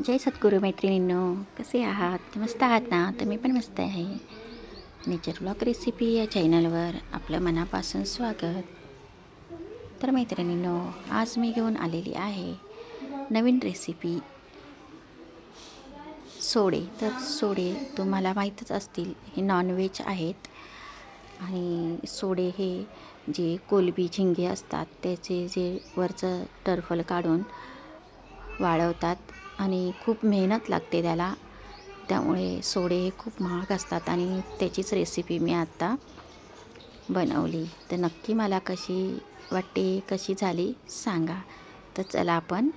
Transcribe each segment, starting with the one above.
जय सद्गुरू मैत्रिणींनो कसे आहात? मस्त आहात ना? तर मी पण मस्त आहे. नेचर ब्लॉक रेसिपी या चॅनलवर आपलं मनापासून स्वागत. तर मैत्रिणींनो आज मी घेऊन आलेली आहे नवीन रेसिपी सोडे. तर सोडे तुम्हाला माहीतच असतील हे नॉनव्हेज आहेत. आणि सोडे हे जे कोलबी झिंगे असतात त्याचे जे वरचं टर्फल काढून वाळवतात आणि खूप मेहनत लागते त्याला. त्यामुळे सोडे हे खूप महाग असतात आणि त्याचीच रेसिपी मी आत्ता बनवली. तर नक्की मला कशी वाटते कशी झाली सांगा. तर चला आपण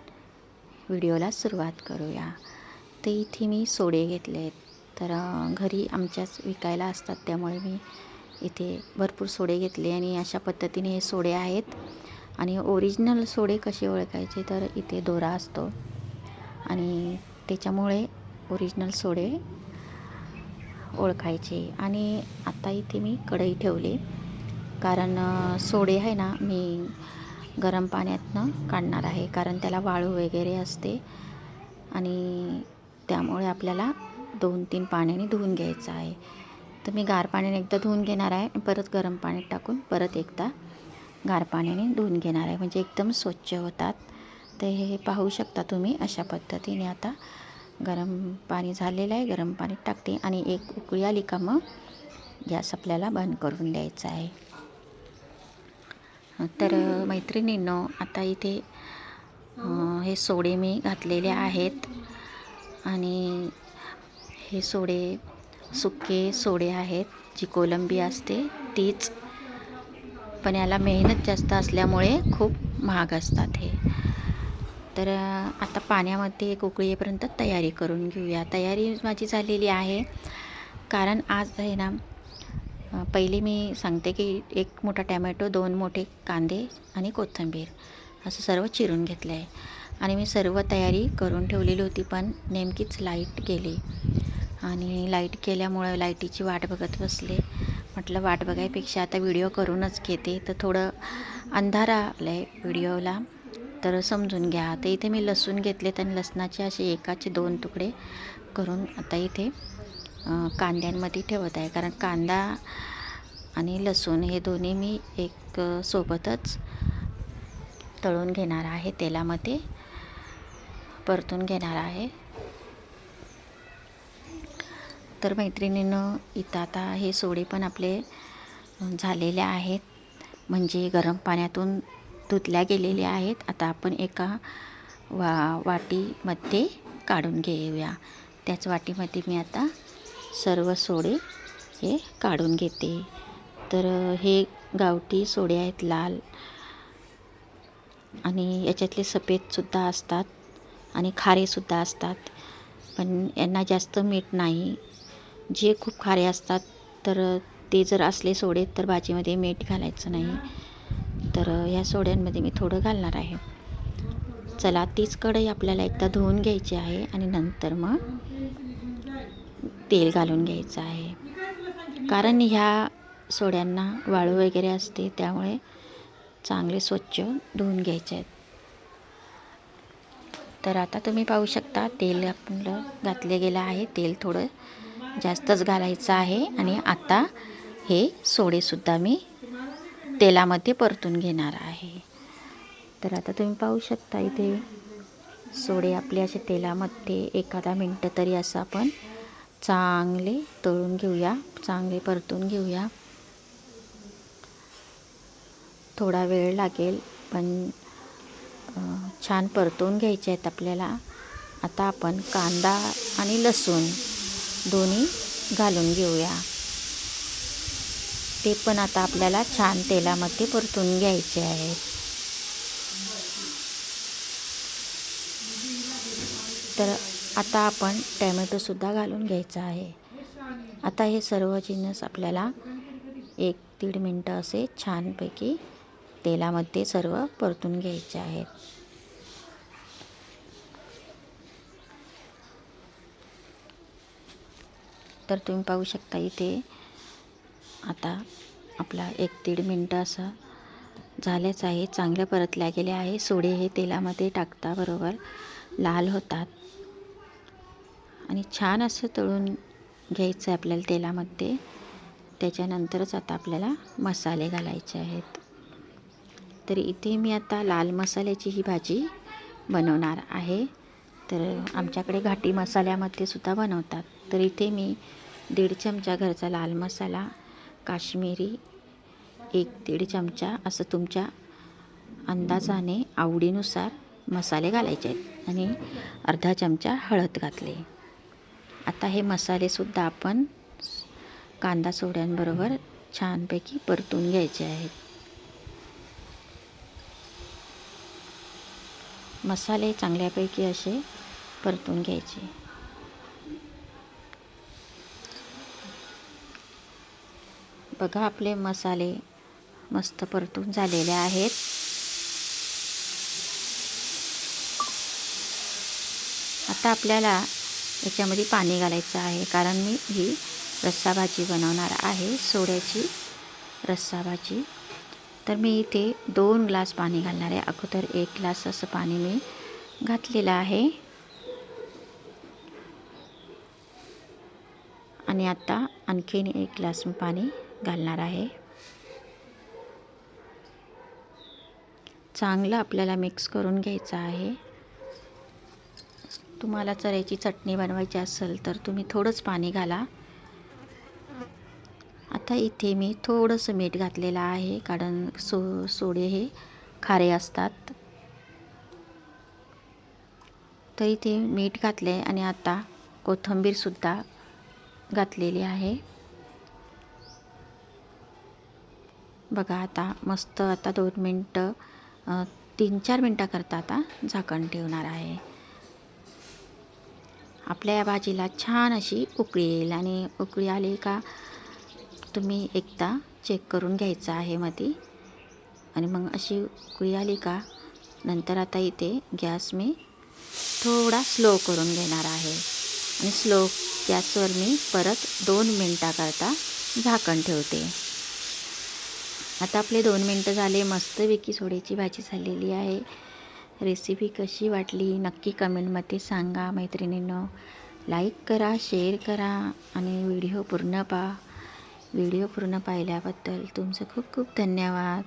व्हिडिओला सुरुवात करूया. तर इथे मी सोडे घेतले आहेत. तर घरी आमच्याच विकायला असतात त्यामुळे मी इथे भरपूर सोडे घेतले आणि अशा पद्धतीने हे सोडे आहेत. आणि ओरिजिनल सोडे कसे ओळखायचे तर इथे दोरा असतो. आणि त्याच्यामुळे ओरिजिनल सोडे ओळखायचे. आणि आता इथे मी कढई ठेवली. कारण सोडे आहे ना मी गरम पाण्यातनं काढणार आहे. कारण त्याला वाळू वगैरे असते. आणि त्यामुळे आपल्याला दोन तीन पाण्याने धुवून घ्यायचं आहे. तर मी गार पाण्याने एकदा धुवून घेणार आहे. परत गरम पाण्यात टाकून परत एकदा गार पाण्याने धुवून घेणार आहे. म्हणजे एकदम स्वच्छ होतात. तर हे पाहू शकता तुम्ही अशा पद्धतीने आता गरम पाणी झालेलं आहे. गरम पाणी टाकते आणि एक उकळी आली का मग गॅस आपल्याला बंद करून द्यायचा आहे. तर मैत्रिणींनो आता इथे हे सोडे मी घातलेले आहेत. आणि हे सोडे सुके सोडे आहेत. जी कोलंबी असते तीच पण याला मेहनत जास्त असल्यामुळे खूप महाग असतात हे. तर आता पाण्यामध्ये एक उकळीपर्यंत तयारी करून घेऊया. तयारी माझी झालेली आहे. कारण आज आहे ना पहिले मी सांगते की एक मोठा टॅमॅटो दोन मोठे कांदे आणि कोथिंबीर असं सर्व चिरून घेतलं आहे आणि मी सर्व तयारी करून ठेवलेली होती पण नेमकीच लाइट गेली. आणि लाइट केल्यामुळं लाईटीची वाट बघत बसले. म्हटलं वाट बघायपेक्षा आता व्हिडिओ करूनच घेते. तर थोडं अंधार आलं आहे व्हिडिओला. तर समजून घ्या. तर इथे मी लसूण घेतले आणि लसणाचे असे एकाचे दोन तुकडे करून आता इथे कांद्यांमध्ये ठेवत आहे. कारण कांदा आणि लसूण हे दोन्ही मी एक सोबतच तळून घेणार आहे. तेलामध्ये परतून घेणार आहे. तर मैत्रिणीनं इथं आता हे सोडे पण आपले झालेले आहेत. म्हणजे गरम पाण्यातून धुतल्या गेलेले आहेत. आता आपण एका वा वाटीमध्ये काढून घेऊया. त्याच वाटीमध्ये मी आता सर्व सोडे हे काढून घेते. तर हे गावठी सोडे आहेत लाल. आणि याच्यातले सफेदसुद्धा असतात. आणि खारेसुद्धा असतात. पण यांना जास्त मीठ नाही. जे खूप खारे असतात तर ते जर असले सोडे तर भाजीमध्ये मीठ घालायचं नाही. तर ह्या सोड्यांमध्ये मी थोडं घालणार आहे. चला तीच कढई आपल्याला एकदा धुवून घ्यायची आहे आणि नंतर मग तेल घालून घ्यायचं आहे. कारण ह्या सोड्यांना वाळू वगैरे असते त्यामुळे चांगले स्वच्छ धुवून घ्यायचे आहेत. तर आता तुम्ही पाहू शकता तेल आपलं घातले गेलं आहे. तेल थोडं जास्तच घालायचं आहे आणि आता हे सोडेसुद्धा मी तेलामध्ये परतून घेणार आहे. तर आता तुम्ही पाहू शकता इथे सोडे आपले असे तेलामध्ये एखादा मिनटं तरी असं आपण चांगले तळून घेऊया चांगले परतून घेऊया. थोडा वेळ लागेल पण छान परतून घ्यायचे आहेत आपल्याला. आता आपण कांदा आणि लसूण दोन्ही घालून घेऊया. ते पण आता आपल्याला छान तेलामध्ये परतून घ्यायचे आहेत. तर आता आपण टॅमॅटोसुद्धा घालून घ्यायचा आहे. आता हे सर्व जिन्नस आपल्याला एक दीड मिनटं असे छानपैकी तेलामध्ये सर्व परतून घ्यायचे आहेत. तर तुम्ही पाहू शकता इथे आता आपला एक दीड मिनटं असं झाल्याच आहे. चांगल्या परतल्या गेल्या आहे. सोडे हे तेलामध्ये टाकता बरोबर. लाल होतात. आणि छान असं तळून घ्यायचं आहे आपल्याला तेलामध्ये. त्याच्यानंतरच आता आपल्याला मसाले घालायचे आहेत. तर इथे मी आता लाल मसाल्याची ही भाजी बनवणार आहे. तर आमच्याकडे घाटी मसाल्यामध्ये सुद्धा बनवतात. तर इथे मी दीड चमचा घरचा लाल मसाला काश्मीरी एक दीड चमचा असं तुमच्या अंदाजाने आवडीनुसार मसाले घालायचे आहेत आणि अर्धा चमचा हळद घातले. आता हे मसालेसुद्धा आपण कांदा सोड्यांबरोबर छानपैकी परतून घ्यायचे आहेत. मसाले चांगल्यापैकी असे परतून घ्यायचे. बघा आपले मसाले मस्त परतून झालेले आहेत. आता आपल्याला याच्यामध्ये पाणी घालायचं आहे कारण मी ही रस्सा भाजी बनवणार आहे. सोड्याची रस्सा भाजी तर मी इथे दोन ग्लास पाणी घालणार आहे. अगोदर एक ग्लास असं पाणी मी घातलेलं आहे. आणि आता आणखीन एक ग्लास मी पाणी घालणार आहे. चांगलं आपल्याला मिक्स करून घ्यायचं आहे. तुम्हाला चऱ्याची चटणी बनवायची असेल तर तुम्ही थोडंच पाणी घाला. आता इथे मी थोडंसं मीठ घातलेलं आहे कारण सो सोडे हे खारे असतात. तर इथे मीठ घातले आणि आता कोथिंबीरसुद्धा घातलेली आहे. बघा आता मस्त आता दोन मिनटं तीन चार मिनटाकरता आता झाकण ठेवणार आहे. आपल्या या भाजीला छान अशी उकळी येईल आणि उकळी आली का तुम्ही एकदा चेक करून घ्यायचं आहे मध्ये आणि मग अशी उकळी आली का नंतर आता इथे गॅस मी थोडा स्लो करून घेणार आहे. आणि स्लो गॅसवर मी परत दोन मिनटाकरता झाकण ठेवते. आता आपले दोन मिनटं झाले मस्तपैकी सोड्याची भाजी झालेली आहे. रेसिपी कशी वाटली नक्की कमेंटमध्ये सांगा मैत्रिणींनो. लाईक करा शेअर करा आणि व्हिडिओ पूर्ण पहा. व्हिडिओ पूर्ण पाहिल्याबद्दल तुमचं खूप खूप धन्यवाद.